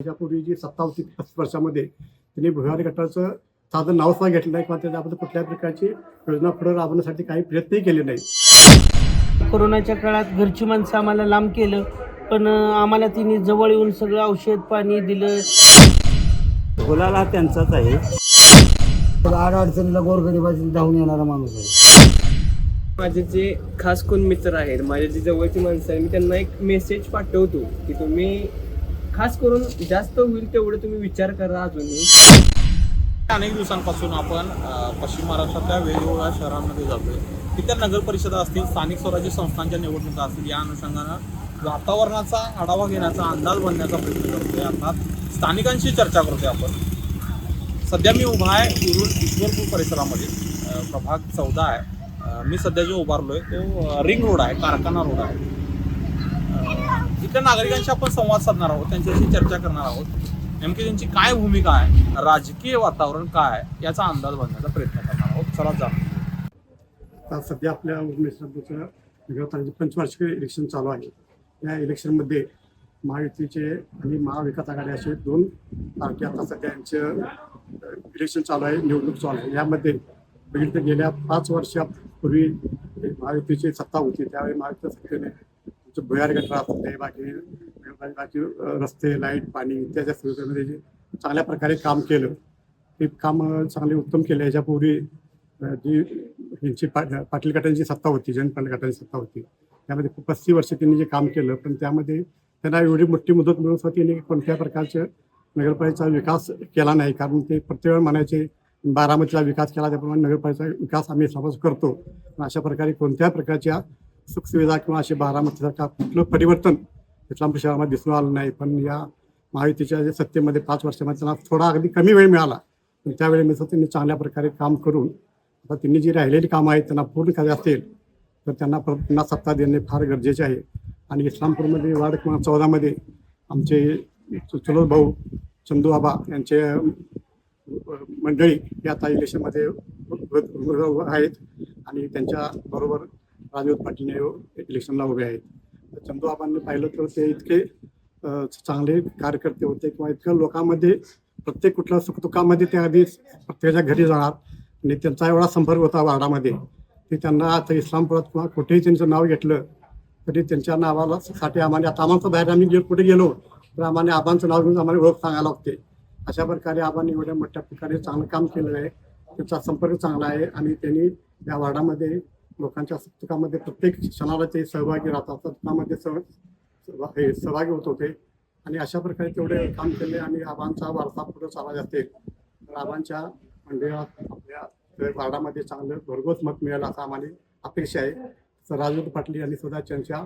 त्याच्यापूर्वी जी सत्ता होती पस्तीस वर्षामध्ये त्यांनी भुयारी गटाचं साधं नाव सुद्धा घेतलं नाही किंवा त्याच्याबद्दल कुठल्याही प्रकारची योजना पुढे राबवण्यासाठी काही प्रयत्नही केले नाही. कोरोनाच्या काळात घरची माणसं आम्हाला लांब केलं पण आम्हाला तिने जवळ येऊन सगळं औषध पाणी दिलं. गुलाला त्यांचाच आहे. आड अडचणीला गोरगरिबाची धावून येणारा माणूस आहे. माझे जे खास कोण मित्र आहेत माझे जे जवळची माणसं आहेत मी त्यांना एक मेसेज पाठवतो की तुम्ही खास करून जास्त होईल तेवढे तुम्ही विचार करा अजूनही. अनेक दिवसांपासून आपण पश्चिम महाराष्ट्रातल्या वेगवेगळ्या शहरांमध्ये जातोय. तिथल्या नगर परिषदा असतील स्थानिक स्वराज्य संस्थांच्या निवडणुका असतील या अनुषंगानं वातावरणाचा आढावा घेण्याचा अंदाज बांधण्याचा प्रयत्न करतोय. अर्थात स्थानिकांशी चर्चा करतोय आपण. सध्या मी उभा आहे उरून ईश्वरपूर परिसरामध्ये. प्रभाग चौदा आहे. मी सध्या जो उभारलो आहे तो रिंग रोड आहे कारखाना रोड आहे. इथल्या नागरिकांशी आपण संवाद साधणार आहोत त्यांच्याशी चर्चा करणार आहोत. नेमकी त्यांची काय भूमिका आहे राजकीय वातावरण काय आहे याचा अंदाज बांधण्याचा प्रयत्न करणार आहोत. चला जा. आता सध्या आपल्या उमेदवाराचं वेगळ्या पंचवार्षिक इलेक्शन चालू आहे. या इलेक्शनमध्ये महायुतीचे आणि महाविकास आघाडी असे दोन पार्टी आता सध्या यांचं इलेक्शन चालू आहे निवडणूक चालू आहे. यामध्ये बघितलं गेल्या पाच वर्षापूर्वी महायुतीची सत्ता होती त्यावेळी महायुती सत्तेने तो भुयार असू दे बाकी बाकी रस्ते लाइट पाणी इत्यादी सुविधेमध्ये जे चांगल्या प्रकारे काम केलं. ते काम चांगले उत्तम केले. याच्यापूर्वी जी यांची पा पाटील गटांची सत्ता होती जयंत पाटील गटांची सत्ता होती. त्यामध्ये पस्तीस वर्ष त्यांनी जे काम केलं पण त्यामध्ये त्यांना एवढी मोठी मुदत मिळून सुद्धा त्यांनी कोणत्या प्रकारचं नगरपालिकेचा विकास केला नाही. कारण ते प्रत्येक वेळ म्हणायचे बारामतीचा विकास केला त्याप्रमाणे नगरपालिकेचा विकास आम्ही समाज करतो. पण अशा प्रकारे कोणत्या प्रकारच्या सुखसुविधा किंवा असे बारामतीसारखा कुठलं परिवर्तन इस्लामपूर शहरामध्ये दिसून आलं नाही. पण या महायुतीच्या सत्तेमध्ये पाच वर्षामध्ये त्यांना थोडा अगदी कमी वेळ मिळाला. पण त्यावेळी मी त्यांनी चांगल्या प्रकारे काम करून आता त्यांनी जी राहिलेली कामं आहेत त्यांना पूर्ण करायचे असेल तर त्यांना परत पुन्हा सत्ता देणे फार गरजेचे आहे. आणि इस्लामपूरमध्ये वार्ड क्रमांक चौदामध्ये आमचे चुलत भाऊ चंदू बाबा यांचे मंडळी या आता इलेक्शनमध्ये आहेत. आणि त्यांच्या बरोबर राजवत पाटील इलेक्शनला उभे आहेत. तर चंदू आबांनी पाहिलं तर ते इतके चांगले कार्यकर्ते होते किंवा इतक्या लोकांमध्ये प्रत्येक कुठल्या सुखदुःखामध्ये ते आधी प्रत्येकाच्या घरी जाणार आणि त्यांचा एवढा संपर्क होता वार्डामध्ये. की त्यांना आता इस्लामपुरात किंवा कुठेही त्यांचं नाव घेतलं तरी त्यांच्या नावाला साठी आम्हाला आता आम्हाला बाहेर आम्ही गे- कुठे गेलो तर आम्हाला आबांचं नाव घेऊन आम्हाला ओळख सांगायला लागते. अशा प्रकारे आबांनी एवढ्या मोठ्या प्रकारे चांगलं काम केलेलं आहे. त्यांचा संपर्क चांगला आहे आणि त्यांनी या वार्डामध्ये लोकांच्या सप्तकामध्ये प्रत्येक क्षणाला ते सहभागी राहतात. सप्तकामध्ये सह हे सहभागी होत होते. आणि अशा प्रकारे तेवढे काम केले आणि आबांचा वारसा पुढे चालला जाते तर आबांच्या मंडळात आपल्या वार्डामध्ये चांगलं भरघोस मत मिळेल असं आम्हाला अपेक्षा आहे. तर राजू पाटील यांनी सुद्धा त्यांच्या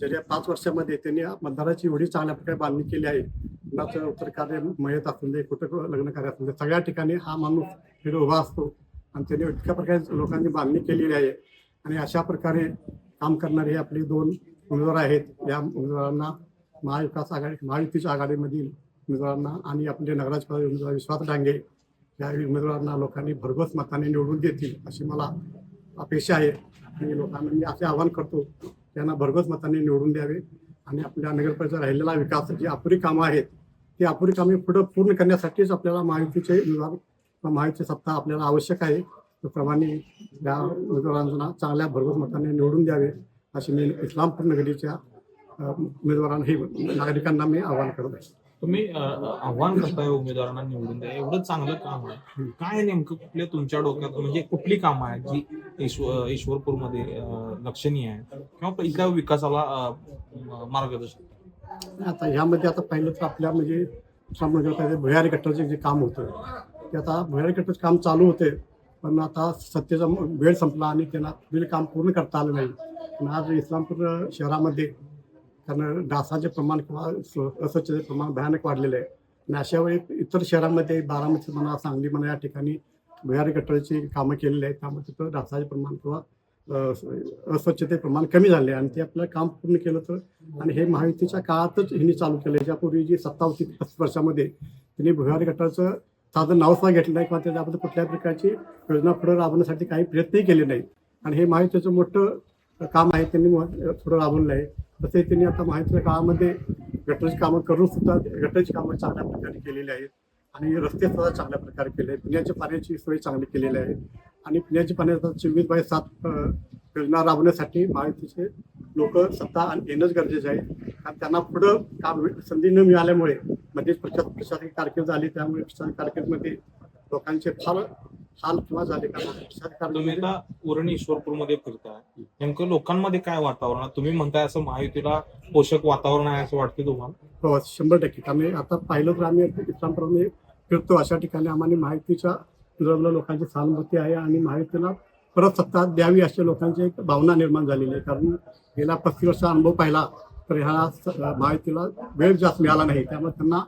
गेल्या पाच वर्षामध्ये त्यांनी मतदाराची एवढी चांगल्या प्रकारे बांधणी केली आहे. कुणाचं उत्तर कार्य मयत असून दे कुठं लग्न कार्य असून दे सगळ्या ठिकाणी हा माणूस तिथे उभा असतो. आणि त्यांनी इतक्या प्रकारे लोकांनी बांधणी केलेली आहे. आणि अशा प्रकारे काम करणारे हे आपले दोन उमेदवार आहेत. या उमेदवारांना महाविकास आघाडी महायुतीच्या आघाडीमधील उमेदवारांना आणि आपले नगराचे उमेदवार विश्वास डांगे या उमेदवारांना लोकांनी भरघोस मताने निवडून देतील अशी मला अपेक्षा आहे. आणि लोकांना मी असे आवाहन करतो त्यांना भरघोस मताने निवडून द्यावे आणि आपल्या नगरपालिकेचा राहिलेला विकास जी अपुरी कामं आहेत ती अपुरी कामे पुढं पूर्ण करण्यासाठीच आपल्याला महायुतीचे उमेदवार महायुती सत्ता आपल्याला आवश्यक आहे. त्याप्रमाणे या उमेदवारांना चांगल्या भरघोस मताने निवडून द्यावे अशी मी इस्लामपूर नगरीच्या उमेदवारांना हे नागरिकांना मी आवाहन करत आहे. तुम्ही आव्हान करताय उमेदवारांना निवडून द्या एवढं चांगलं काम आहे. काय नेमकं कुठल्या तुमच्या डोक्यात म्हणजे कुठली कामं आहेत जी ईश्वर ईश्वरपूरमध्ये लक्षणीय आहे किंवा इथल्या विकासाला मार्गदर्शन आता ह्यामध्ये आता पाहिलं तर आपल्या म्हणजे भुयारी गटाचं जे काम होतं ते आता भुयारी काम चालू होते पण आता सत्तेचा वेळ संपला आणि त्यांना बिल काम पूर्ण करता आलं नाही. पण आज इस्लामपूर शहरामध्ये कारण डासाचे प्रमाण किंवा स्व- अस्वच्छतेचे प्रमाण भयानक वाढलेलं आहे. आणि अशा वेळी इतर शहरामध्ये बारामती म्हणा सांगली म्हणा या ठिकाणी भुयारी गटरची कामं केलेली आहेत. त्यामुळे तिथं डासाचे प्रमाण किंवा अस्वच्छते प्रमाण कमी झाले आणि ते आपलं काम पूर्ण केलं तर आणि हे महायुतीच्या काळातच हिने चालू केलं. याच्यापूर्वी जी सत्ता होती वर्षामध्ये तिने भुयारी गटाचं साधं नाव सुद्धा घेतलं नाही किंवा त्याच्याबद्दल कुठल्याही प्रकारची योजना पुढे राबवण्यासाठी काही प्रयत्नही केले नाही आणि हे महायुतीचं मोठं काम आहे त्यांनी पुढं राबवलं आहे. तसेच त्यांनी आता माहितीच्या काळामध्ये गटरची कामं करून सुद्धा गटरची कामं चांगल्या प्रकारे केलेली आहेत. आणि रस्ते सुद्धा चांगल्या प्रकारे केले आहेत. पिण्याच्या पाण्याची सोय चांगली केलेली आहे. आणि पिण्याच्या पाण्याचा चोवीस बाय सात योजना राबवण्यासाठी माहितीचे लोक सत्ता आणि येणंच गरजेचं आहे. कारण त्यांना पुढं काम संधी न मिळाल्यामुळे मध्येच प्रशा प्रशासकीय कारकीर्द आली त्यामुळे प्रशासकीय कारकीर्दमध्ये लोकांचे फार हाल किंवा झाले कारण उरण ईश्वरपूरमध्ये फिरताय. नेमकं लोकांमध्ये काय वातावरण? तुम्ही म्हणताय असं महायुतीला पोषक वातावरण आहे असं वाटतं तुम्हाला? हो शंभर टक्के. कारण आता पाहिलं तर आम्ही इस्लामप्रमाणे फिरतो अशा ठिकाणी. आम्हाला माहितीच्या विरोधाला लोकांची सहानुभूती आहे आणि माहितीला परत सत्ता द्यावी अशा लोकांची एक भावना निर्माण झालेली आहे कारण गेल्या पस्तीस वर्षाचा अनुभव पाहिला तर ह्या स- माहितीला वेळ जास्त मिळाला नाही त्यामुळे त्यांना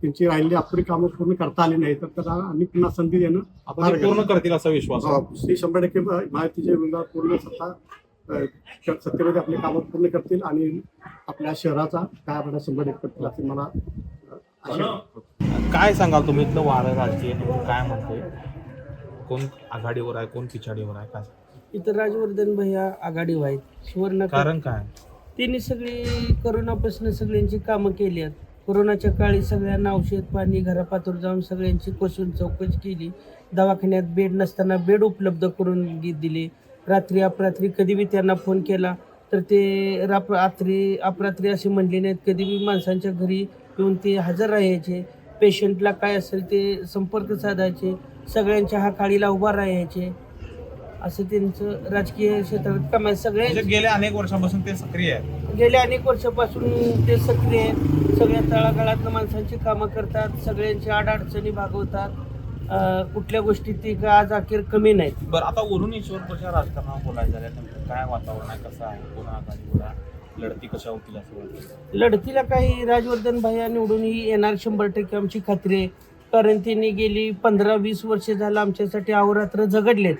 त्यांची राहिलेली अपुरी कामं पूर्ण करता आली नाही तर त्यांना आणि पुन्हा संधी देणं आपण पूर्ण. करतील असा विश्वास. हो, शंभर टक्के माहितीच्या विरोधात पूर्ण सत्ता सत्तेमध्ये आपली कामं पूर्ण करतील आणि आपल्या शहराचा काय आपल्याला शंभर टक्के करतील असे मला. काय सांगाल तुम्ही इथलं वारं राजकीय काय म्हणतंय कोण आघाडीवर आहे कोण पिछाडीवर आहे काय? इथं राजवर्धन भैया आघाडीवर आहेत सुवर्ण कारण काय? त्यांनी सगळी करोनापासून सगळ्यांची कामं केली आहेत. कोरोनाच्या काळी सगळ्यांना औषध पाणी घरापातूर जाऊन सगळ्यांची कसून चौकशी केली. दवाखान्यात बेड नसताना बेड उपलब्ध करून दिले. रात्री अपरात्री कधी बी त्यांना फोन केला तर ते राप रात्री अपरात्री असे म्हणले नाहीत कधी बी माणसांच्या घरी येऊन ते हजर राहायचे. पेशंटला काय असेल ते संपर्क साधायचे. सगळ्यांच्या हा काळीला उभा राहायचे. असं त्यांचं राजकीय क्षेत्रात काम आहे. सगळे म्हणजे गेल्या अनेक वर्षांपासून ते सक्रिय आहे गेल्या अनेक वर्षापासून ते सक्रिय आहेत. सगळ्या तळागाळातनं माणसांची कामं करतात. सगळ्यांच्या अडचणी भागवतात. अं, कुठल्या गोष्टी ती का आज अखेर कमी नाहीत. बरं आता वरून ईश्वरपूरच्या राजकारणावर बोलायचं झालं नेमकं काय वातावरण आहे? कसं आहे? कोण आघाडीवर आहे? लढती कशा होतील असं वाटतं? लढतीला काही राजवर्धन भाई निवडूनही येणार शंभर टक्के आमची खात्री आहे. कारण त्यांनी गेली पंधरा वीस वर्षे झालं आमच्यासाठी अहोरात्र झगडलेत.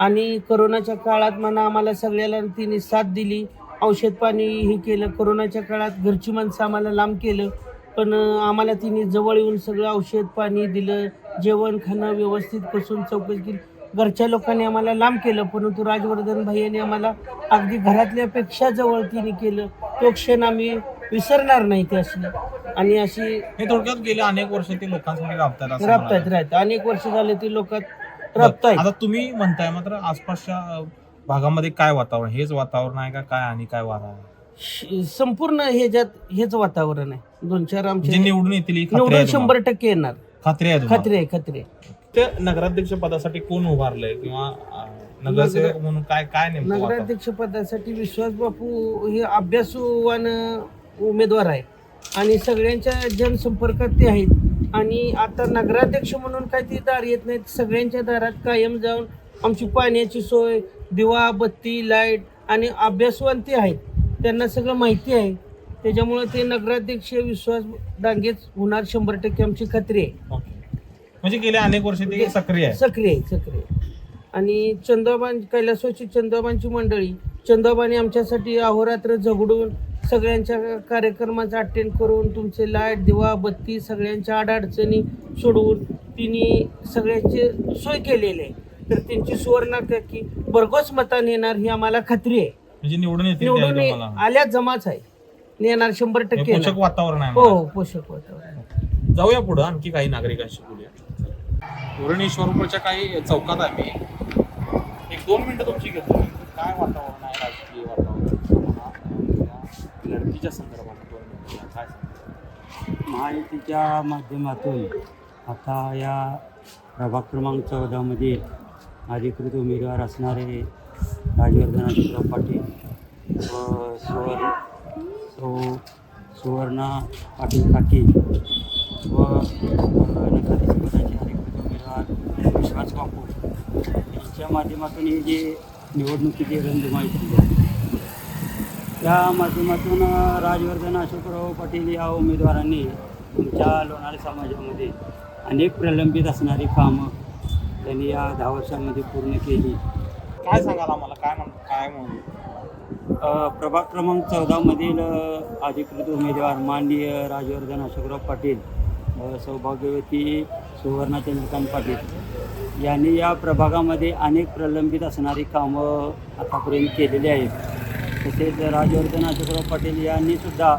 आणि करोनाच्या काळात म्हणा आम्हाला सगळ्याला तिने साथ दिली. औषध पाणी हे केलं करोनाच्या काळात घरची माणसं आम्हाला लांब केलं. पण आम्हाला तिने जवळ येऊन सगळं औषध पाणी दिलं जेवण खाणं व्यवस्थित कसून चौकशी केली. घरच्या लोकांनी आम्हाला लांब केलं परंतु राजवर्धन भाईयांनी आम्हाला अगदी घरातल्यापेक्षा जवळ तिने केलं. तो क्षण आम्ही विसरणार नाही ते असले आणि अशी हे थोडक्यात गेले अनेक वर्ष ते लोकांसाठी राबतात असं राबतायत. राहत अनेक वर्ष झाले ते लोकात राबतायत. आता तुम्ही म्हणताय मात्र आसपासच्या अं, भागामध्ये काय वातावरण हेच वातावरण आहे का काय आणि काय श- संपूर्ण ह्याच्यात हेच वातावरण आहे. दोन चार आमचे निवडून येतील ही खात्री निवडून आहे शंभर टक्के येणार? खात्री आहे तुम्हाला? खात्री आहे खात्री आहे. ते नगराध्यक्ष पदासाठी कोण उभारलंय किंवा अं, नगरसेवक म्हणून काय काय नेमकं वातावरण? नगराध्यक्ष पदासाठी विश्वास बापू हे अभ्यासूवान उमेदवार आहे. आणि सगळ्यांच्या जनसंपर्कात ते आहेत. आणि आता नगराध्यक्ष म्हणून काय ती दार येत नाहीत. सगळ्यांच्या दारात कायम जाऊन आमची पाण्याची सोय दिवा बत्ती लाइट आणि अभ्यासवान ते आहेत. त्यांना सगळं माहिती आहे. त्याच्यामुळे ते नगराध्यक्ष विश्वास डांगेच होणार शंभर टक्के आमची खात्री आहे. म्हणजे गेले अनेक वर्ष ते सक्रिय आहे. सक्रिय आहे सक्रिय आहे. आणि चंदोबान कैलासवाची चंदोबांची मंडळी चंदोबाने आमच्यासाठी अहोरात्र झगडून सगळ्यांच्या कार्यक्रमाचा अटेंड करून तुमचे लाइट दिवा बत्ती सगळ्यांच्या अडचणी सोडवून तिने सगळ्यांची सोय केलेली आहे. तर त्यांची सुवर्ण की भरघोस मताने येणार ही आम्हाला खात्री आहे. म्हणजे निवडून येतील निवडून ये- आल्या जमाच आहे. येणार शंभर हे टक्के पोषक. वातावरण आहे हो. हो पोषक वातावरण जाऊया पुढं आणखी काही नागरिकांशी बोलूया. उरणेश्वरपूरच्या काही चौकात आहे मी एक दोन मिनिटं तुमची घेतो. काय वातावरण आहे? राजकीय अं, संदर्भात दोन काय सांगता? महायुतीच्या माध्यमातून आता या प्रभाग क्रमांक चौदामध्ये अधिकृत उमेदवार असणारे राजवर्धन पाटील व सुवर्ण सो सुवर्णा पाटील काकी व अ, अधिकृत उमेदवार विश्वास बापू यांच्या माध्यमातून ही जी निवडणुकीची रणधुमाळी त्या माध्यमातून राजवर्धन अशोकराव पाटील या उमेदवारांनी तुमच्या लोणारे समाजामध्ये अनेक प्रलंबित असणारी कामं त्यांनी या दहा वर्षामध्ये पूर्ण केली. काय सांगाल आम्हाला? काय म्हण काय म्हणून अ, प्रभाग क्रमांक चौदामधील अधिकृत उमेदवार माननीय राजवर्धन अशोकराव पाटील सौभाग्यवती सुवर्णा चंद्रकांत पाटील यांनी या प्रभागामध्ये अनेक प्रलंबित असणारी कामं आतापर्यंत केलेली आहेत. तसेच राजवर्धन अशोकराव पाटील यांनी सुद्धा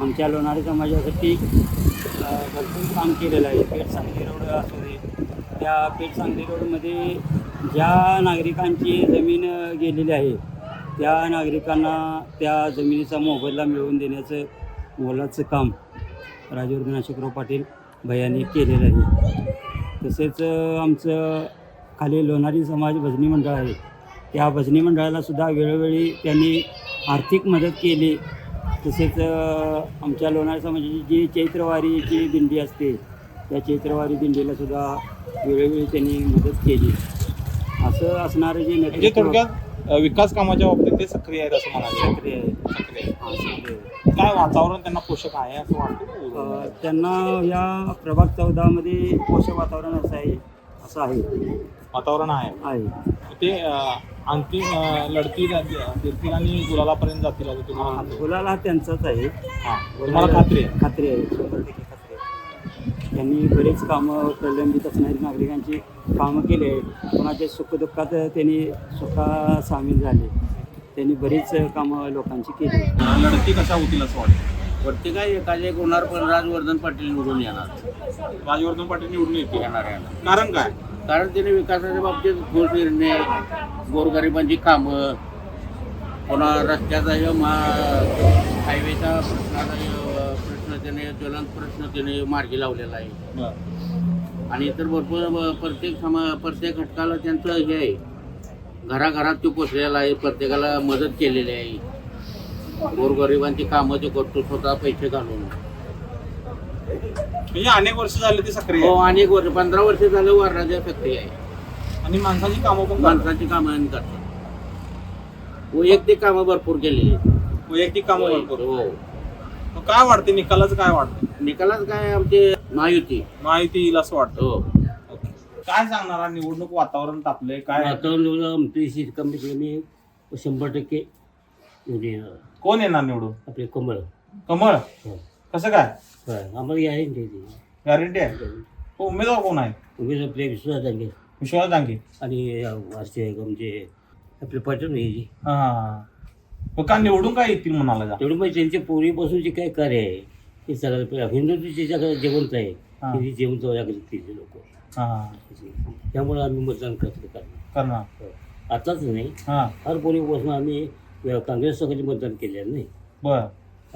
आमच्या लोणारी समाजासाठी भरपूर काम केलेलं आहे. पेठ सांगली रोड असू दे त्या पेठ सांगली रोडमध्ये ज्या नागरिकांची जमीन गेलेली आहे त्या नागरिकांना त्या जमिनीचा मोबदला मिळवून देण्याचं मोलाचं काम राजवर्धन अशोकराव पाटील भैयांनी केलेलं आहे. तसेच आमचं खाली लोणारी समाज भजनी मंडळ आहे. त्या भजनी मंडळालासुद्धा वेळोवेळी त्यांनी आर्थिक मदत केली. तसेच आमच्या लोणारी समाजाची जी चैत्रवारीची दिंडी असते त्या चैत्रवारी दिंडीला सुद्धा वेळोवेळी त्यांनी मदत केली. असं असणारं जे म्हणजे थोडक्यात विकास कामाच्या बाबतीत ते सक्रिय आहेत असं म्हणाले सक्रिय आहे. सक्रिय. काय वातावरण त्यांना पोषक आहे असं वाटतं? त्यांना या प्रभाग चौदामध्ये पोषक वातावरण असं आहे असं आहे. वातावरण आहे. आहे. ते अ, अंतिम अ, लढती देतील आणि गुलालापर्यंत जातील असं तुम्हाला? गुलाल हा त्यांचाच आहे. हा. तुम्हाला खात्री आहे खात्री आहे. शंभर टक्के खात्री आहे. त्यांनी बरेच कामं प्रलंबित असणारी नागरिकांची कामं केले. कोणाच्या सुखदुःखात त्यांनी सुखा सामील झाले. त्यांनी बरीच कामं लोकांची केली. लढती कशा होतील असं वाटतं? वरती काय एखादे होणार पण राजवर्धन पाटील निवडून येणार. राजवर्धन पाटील निवडून येतील. येणार येणार. कारण काय? कारण त्याने विकासाच्या बाबतीत ठोस निर्णय गोरगरिबांची कामं पुन्हा रस्त्याचा ह्यो मा हायवेचा प्रश्नाचा प्रश्न त्याने ज्वलंत प्रश्न त्याने मार्गी लावलेला आहे. आणि इतर भरपूर प्रत्येक समा प्रत्येक घटकाला त्यांचं हे आहे. घराघरात तो पोचलेला आहे प्रत्येकाला मदत केलेली आहे. गोरगरिबांची कामं ते करतो स्वतः पैसे घालून. म्हणजे अनेक वर्ष झाले ते सक्रिय हो आहे. अनेक वर्ष. पंधरा वर्ष झालं वारणाच्या सक्रिय आहे. आणि माणसाची कामं पण करतात. माणसाची कामं करतात. वैयक्तिक कामं भरपूर केलेली आहेत. वैयक्तिक कामं भरपूर. हो. मग काय वाटते निकालाचं काय वाटतं निकालात काय? आमचे महायुती. माहिती येईल असं वाटतं हो. काय सांगणार? हा निवडणूक वातावरण तापलंय. काय? वातावरण आमची कमीत कमी शंभर टक्के म्हणजे कोण येणार निवडून? आपले कमळ. कमळ? हो. कसं काय? आम्हाला गॅरंटी गॅरंटी आहे? तो उमेदवार कोण आहे? उमेश आपले विश्वास दांगे विश्वास डांगे आणि म्हणजे आपले पटन हा हा, हा. मग का निवडून काय येतील म्हणाला जा? तेवढं म्हणजे त्यांच्या पूर्वीपासून जे काय कार्य आहे ते सगळं हिंदुत्वचे जगात जेवंत आहे हा. ते जेवंत जागृत केले लोक हा हा. त्यामुळे आम्ही मतदान करतो करणार. करणार. आताच नाही हा. हर पूर्वीपासून आम्ही काँग्रेस पक्षाचे मतदान केलेलं नाही. बर.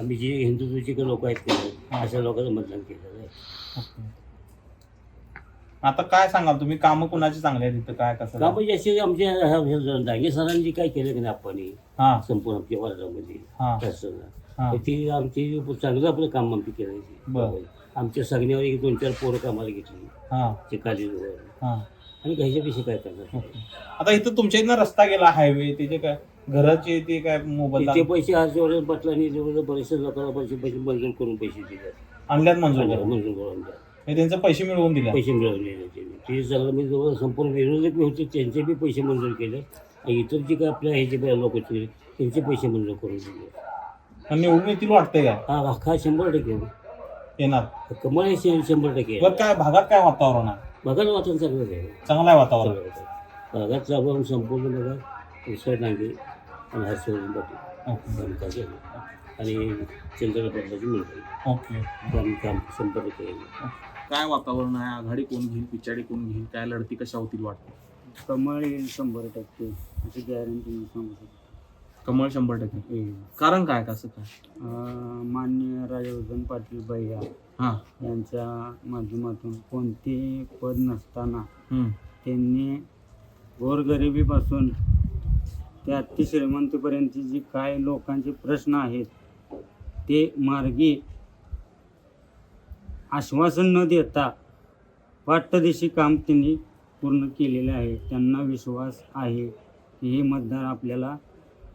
आम्ही जे हिंदुत्वचे लोक आहेत नाही, अशा लोकांचं मतदान केलेलं आहे. आता काय सांगाल तुम्ही? कामं कुणाची चांगली आहेत तिथं काय कसं? का म्हणजे असे आमच्या दांगे सरांनी काय केलं की नाही आपण हा. संपूर्ण आमच्या वर्गामध्ये ती आमची चांगलं आपलं काम आमची बरं. आमच्या सगण्यावर एक दोन चार पोरं कामाला घेतली. ते कॉलेजवर हा. आणि घ्यायच्यापेक्षा काय करणार. आता इथं तुमच्या इथनं रस्ता गेला हायवे त्याचे काय घराचे ते काय मोबाईल ते पैसे आज बटलांनी जेवढे बरेचसे लोकांना पैसे पैसे मंजूर करून पैसे दिले आणल्यात मंजूर करून? मंजूर करून. हे त्यांचे पैसे मिळवून दिले पैसे मिळवलेले त्यांनी. ते सगळं मी जवळ संपूर्ण विरोधक बी होते त्यांचे बी पैसे मंजूर केले आणि इतर जे काय आपल्या ह्याचे बी लोक होते त्यांचे पैसे मंजूर करून दिले आणि निवडून येतील वाटतंय काय? हा हा शंभर टक्के. येणार. कमळ हे शे- शंभर टक्के आहे. बरं काय भागात काय वातावरण आहे? बघा वाचन चांगलं आहे. चांगलं आहे वातावरण. भागात आपण संपूर्ण बघा डांगे आणि हर्षवर्धन पाटील आणि मिळते ओके. काम आहे. काय वातावरण आहे? आघाडी कोण घेईल? पिछाडी कोण घेईल? काय लढती कशा होतील वाटतं? कमळ येईल शंभर टक्के. अशी गॅरंटी मी सांगू शकतो. कमळ शंभर टक्के. कारण काय? कसं काय? अं, माननीय राजवर्धन पाटील भैया हां. यांच्या माध्यमातून कोणतेही पद नसताना हम्म. त्यांनी गोरगरिबीपासून ते अतिश्रीमंतीपर्यंतचे जे काय लोकांचे प्रश्न आहेत ते मार्गी आश्वासन न देता वाटतदिशी काम त्यांनी पूर्ण केलेले आहे. त्यांना विश्वास आहे की हे मतदार आपल्याला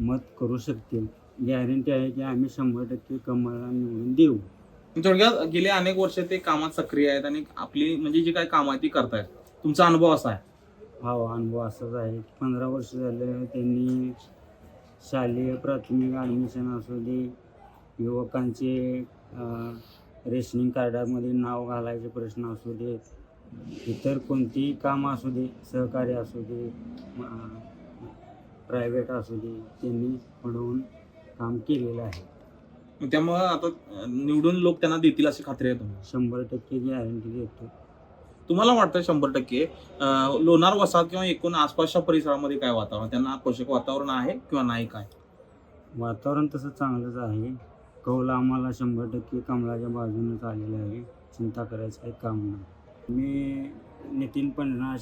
मत करू शकतील. गॅरंटी आहे की आम्ही शंभर टक्के कमाला निवडून देऊ. थोडक्यात गेले अनेक वर्ष ते कामात सक्रिय आहेत आणि आपली म्हणजे जी काय कामं आहे ती करतायत. तुमचा अनुभव असा आहे? हा अनुभव असाच आहे. पंधरा वर्ष झाले त्यांनी शालेय प्राथमिक ॲडमिशन असू दे युवकांचे रेशनिंग कार्डामध्ये नाव घालायचे प्रश्न असू दे इतर कोणतेही काम असू दे सहकार्य असू दे प्रायव्हेट असू दे त्यांनी पुढवून काम केलेलं आहे. मग त्यामुळं आता निवडून लोक त्यांना देतील अशी खात्री आहे शंभर टक्के गॅरंटी देतो. तुम्हाला वाटतं शंभर टक्के? लोणार वसाहत किंवा एकूण आसपासच्या परिसरामध्ये काय वातावरण? त्यांना पोषक वातावरण आहे किंवा नाही काय? वातावरण तसं चांगलंच आहे. कौल आम्हाला शंभर टक्के कमळाच्या बाजूनच आलेलं आहे. चिंता करायचं काही काम नाही. मी नितीन पंढरा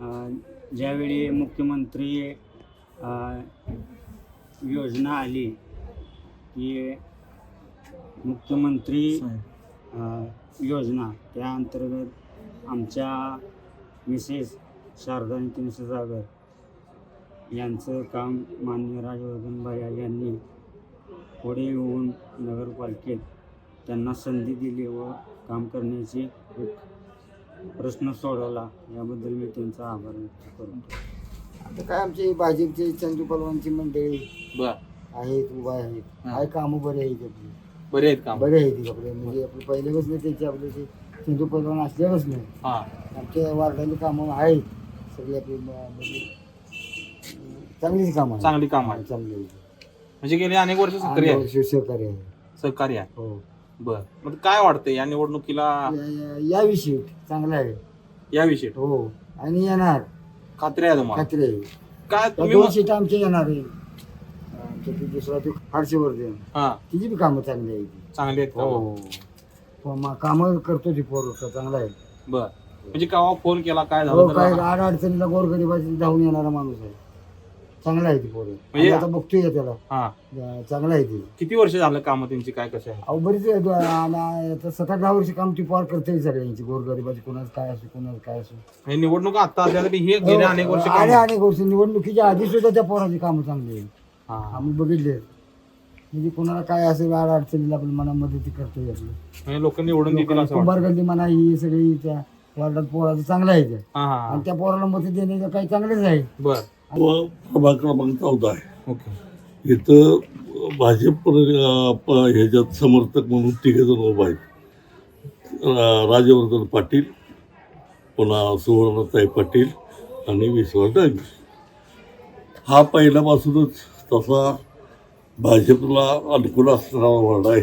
अं, ज्यावेळी मुख्यमंत्री योजना आली की मुख्यमंत्री योजना. त्या अंतर्गत आमच्या मिसेस शारदा नितीन क्षीरसागर यांचं काम माननीय राजवर्धन भैया यांनी पुढे येऊन नगरपालिकेत त्यांना संधी दिली व काम करण्याची एक प्रश्न सोडवला. याबद्दल मी त्यांचा आभार व्यक्त करतो. आता काय आमचे भाजपचे चंदू पलवानची मंडळी आहेत उभा आहेत. काय कामं बरे आहेत आपली? बरे आहेत काम. बरे आहेत आपले म्हणजे आपले पहिल्यापासून त्यांचे आपले ते चंदू पलवान असल्यापासून हा. आमच्या वार्डातली कामं आहेत. सगळी आपली म- म्हणजे चांगलीच कामं आहेत. चांगली काम आहे चांगली. आहेत. म्हणजे गेले अनेक वर्ष सक्रिय आहे आणि आहे सहकार्य आहे हो. बर. मग काय वाटतं या निवडणुकीला? या- या- याविषयी चांगला आहे. याविषयी हो. आणि येणार. खात्री आहे तुम्हाला? खात्री आहे. काय त्या तुम्ही दोन म- सीट आमच्या येणार आहे. आमच्या ती दुसरा ती हर्षवर्धन हा. तिची बी कामं चांगली आहे ती चांगली आहेत कामं. हो. हो मग कामं करतो ती पोर चांगला आहे. बर. म्हणजे केव्हा फोन केला काय हो झालं काय तर आड अडचणीला गोरगरिबाची धावून येणारा माणूस आहे. चांगला आहे ती पोरं. म्हणजे- आता बघतोय त्याला. हा. अं, चांगला आहे ती. किती वर्ष झालं काम त्यांची? काय कसं आहे अहो बरीच आहे. दो- आला- आता सात आठ दहा वर्ष काम ती पोर करते सगळ्यांची. गोरगरिबाची कोणाचं काय असो कोणाचं काय असो. हे निवडणूक आता असल्या तरी हे गेल्या अनेक वर्ष काम. अनेक वर्ष. निवडणुकीच्या आधी सुद्धा त्या पोराची कामं चांगली आहे हा. आम्ही बघितले. म्हणजे कोणाला काय असेल आड अडचणीला आपल्या मनामध्ये ती करतोय आपलं म्हणजे लोक निवडून देतील असं वाटतं. कुंभारगल्ली म्हणा ही सगळी त्या वार्डात पोराचं चांगलं आहे ते. हा हा. हा. आणि त्या पोराला मत देण्याचं काही चांगलंच आहे. बर. व प्रभाग क्रमांक चौदा आहे. ओके. इथं भाजप अं, प- ह्याच्यात समर्थक म्हणून तिघे जण उभा आहेत. रा- राजवर्धन पाटील पुन्हा सुवर्णताई पाटील आणि विश्वास डांगे हा पहिल्यापासूनच तसा भाजपला अनुकूल असणारा वार्ड आहे.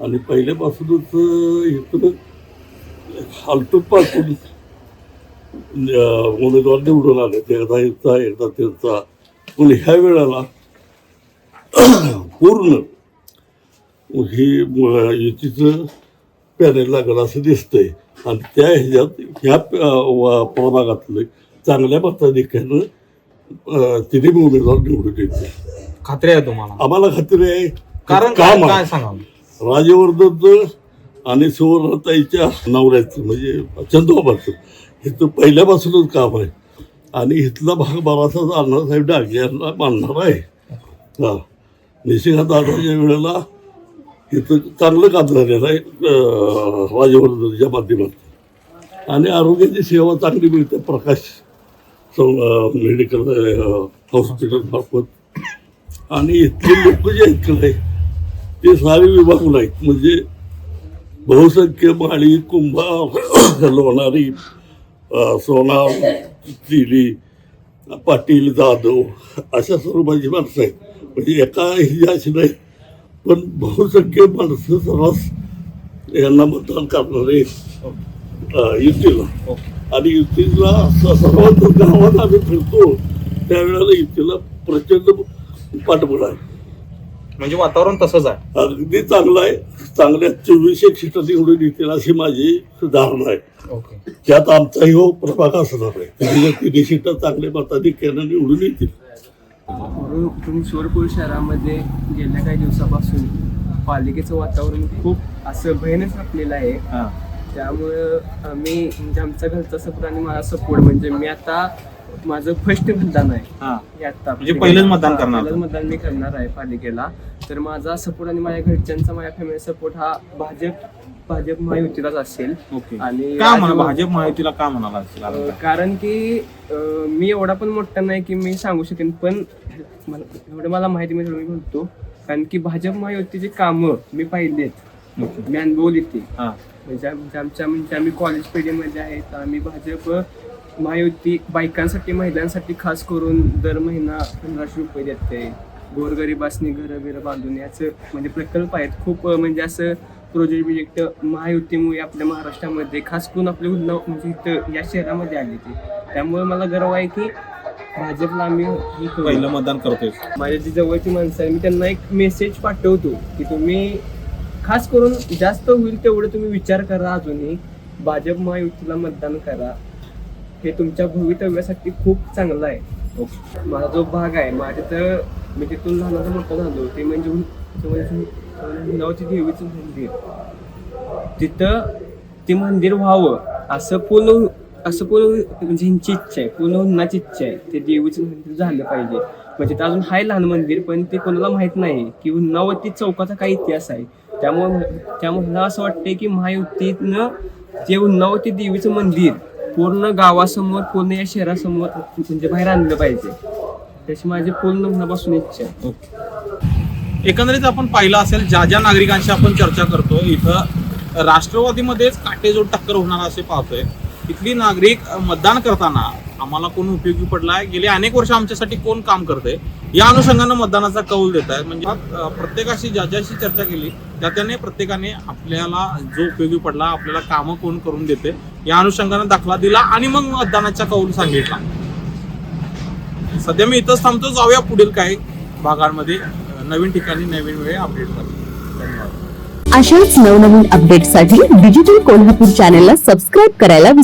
आणि पहिल्यापासूनच अं, इथं हालटून उमेदवार निवडून आले. ते एकदा याचा एकदा त्यांचा. पण ह्या वेळेला पूर्ण ही युतीचं पॅनेल लागलं असं दिसतंय. आणि त्या ह्याच्यात ह्या प्रभागातलं चांगल्या मताधिक्यानं अं, तिन्ही उमेदवार निवडून येते खात्री आहे तुम्हाला? आम्हाला खात्री आहे. कारण काम काय आहे. काय सांगा राजवर्धनचं आणि सुवर्णताईच्या नवऱ्याचं म्हणजे चंदोबाचं हे तर पहिल्यापासूनच काम आहे. आणि इथला भाग बराचसा अण्णासाहेब डागे यांना मानणार आहे. हा. निशिकांत दादाच्या वेळेला इथं चांगलं काम झालेलं आहे अं, राजवर्धनच्या माध्यमातून. आणि आरोग्याची सेवा चांगली मिळते प्रकाश मेडिकल हॉस्पिटल मार्फत आणि इथले लोक जे आहेत का ते सारे विभागून आहेत. म्हणजे बहुसंख्य माळी कुंभा लोणारी सोनार तिली पाटील जाधव अशा स्वरूपाची माणसं आहेत. म्हणजे एका ही अशी नाही पण बहुसंख्य माणसं सर्वांस यांना मतदान करणारे अ, युतीला. आणि युतीला सर्वात गावात आम्ही फिरतो. त्यावेळेला युतीला प्रचंड पाठबळ आहे. म्हणजे वातावरण तसंच आहे. अगदी चांगलं आहे. चांगल्या चोवीसशे सीटा निवडून येतील अशी माझी धारणा आहे. ओके. त्यात आमचाही हो प्रभाग असणार आहे. तिन्ही सीटा चांगल्या मताधिक्यानं निवडून येतील. शिवरपूर शहरामध्ये गेल्या काही दिवसापासून पालिकेचं वातावरण खूप असं भयानक आपलेलं आहे. त्यामुळं आम्ही म्हणजे आमचा घरचा सपोर्ट आणि माझा सपोर्ट म्हणजे मी आता माझं फर्स्ट मतदान आहे. हा. आता म्हणजे पहिलंच मतदान करणार पहिलंच मतदान मी करणार आहे पालिकेला. तर माझा सपोर्ट आणि माझ्या घरच्यांचा माझ्या फॅमिली सपोर्ट हा भाजप भाजप महायुतीलाच असेल. ओके. आणि का म्हणा राजव- भाजप महायुतीला का म्हणाला असेल? कारण अं, काय? कारण की अं, मी एवढा पण मोठा नाही की मी सांगू शकेन पण मला- एवढं मला माहिती मी मी म्हणतो कारण की भाजप महायुतीची कामं मी पाहिलेत. ओके. मी अनुभवली ती. हा. म्हणजे आमच्या आमच्या म्हणजे आम्ही कॉलेज पिढीमध्ये आहेत. आम्ही भाजप महायुती बायकांसाठी महिलांसाठी खास करून दर महिना पंधराशे रुपये देते गोरगरिबासनी घरं बिरं बांधून याचं म्हणजे प्रकल्प आहेत. खूप म्हणजे असं प्रोजेक्ट बिजेक्ट महायुतीमुळे आपल्या महाराष्ट्रामध्ये खास करून आपले उन्नाव म्हणजे इथं या शहरामध्ये आले ते. त्यामुळे मला गर्व आहे की भाजपला आम्ही. पहिलं मतदान करतोय. माझ्या जी जवळची माणसं आहे मी त्यांना एक मेसेज पाठवतो की तुम्ही खास करून जास्त होईल तेवढं तुम्ही विचार करा अजूनही. भाजप महायुतीला मतदान करा. हे तुमच्या भवितव्यासाठी खूप चांगलं आहे. माझा जो भाग आहे माझ्या तर मी तिथून लहानाचा मोठा झालो ते म्हणजे म्हणजे उन्नावची देवीचं मंदिर. तिथं ते मंदिर व्हावं असं पूर्ण असं पूर्ण म्हणजे ह्यांची इच्छा आहे. पूर्ण उन्हाची इच्छा आहे. ते देवीचं मंदिर झालं पाहिजे. म्हणजे अजून आहे लहान मंदिर पण ते कोणाला माहीत नाही की उन्नावती चौकाचा काय इतिहास आहे. त्यामुळे त्यामुळे मला असं वाटते की महायुतीनं जे उन्नावती देवीचं मंदिर पूर्ण गावासमोर पूर्ण या शहरासमोर म्हणजे बाहेर आणलं पाहिजे. त्याची माझी पूर्ण मनापासून इच्छा आहे. एकंदरीत आपण पाहिलं असेल ज्या ज्या नागरिकांशी आपण चर्चा करतो इथं राष्ट्रवादीमध्येच काटेजोड टक्कर होणार असे पाहतोय. इथली नागरिक मतदान करताना आम्हाला कोण उपयोगी पडलाय? गेले अनेक वर्ष आमच्यासाठी कोण काम करते या अनुषंगानं मतदानाचा कौल देत आहे म्हणजे प्रत्येकाशी ज्या ज्याशी चर्चा केली त्या त्याने प्रत्येकाने आपल्याला जो उपयोगी पडला आपल्याला कामं कोण करून देते या अनुषंगानं दाखला दिला आणि मग मतदानाचा कौल सांगितला. सध्या मी इथंच थांबतो. जाऊया पुढील काही भागांमध्ये. नवीन ठिकाणी नवीन वेळ अपडेट करतो धन्यवाद. अशाच नवनवीन अपडेटसाठी डिजिटल कोल्हापूर चॅनेलला सबस्क्राईब करायला विसरू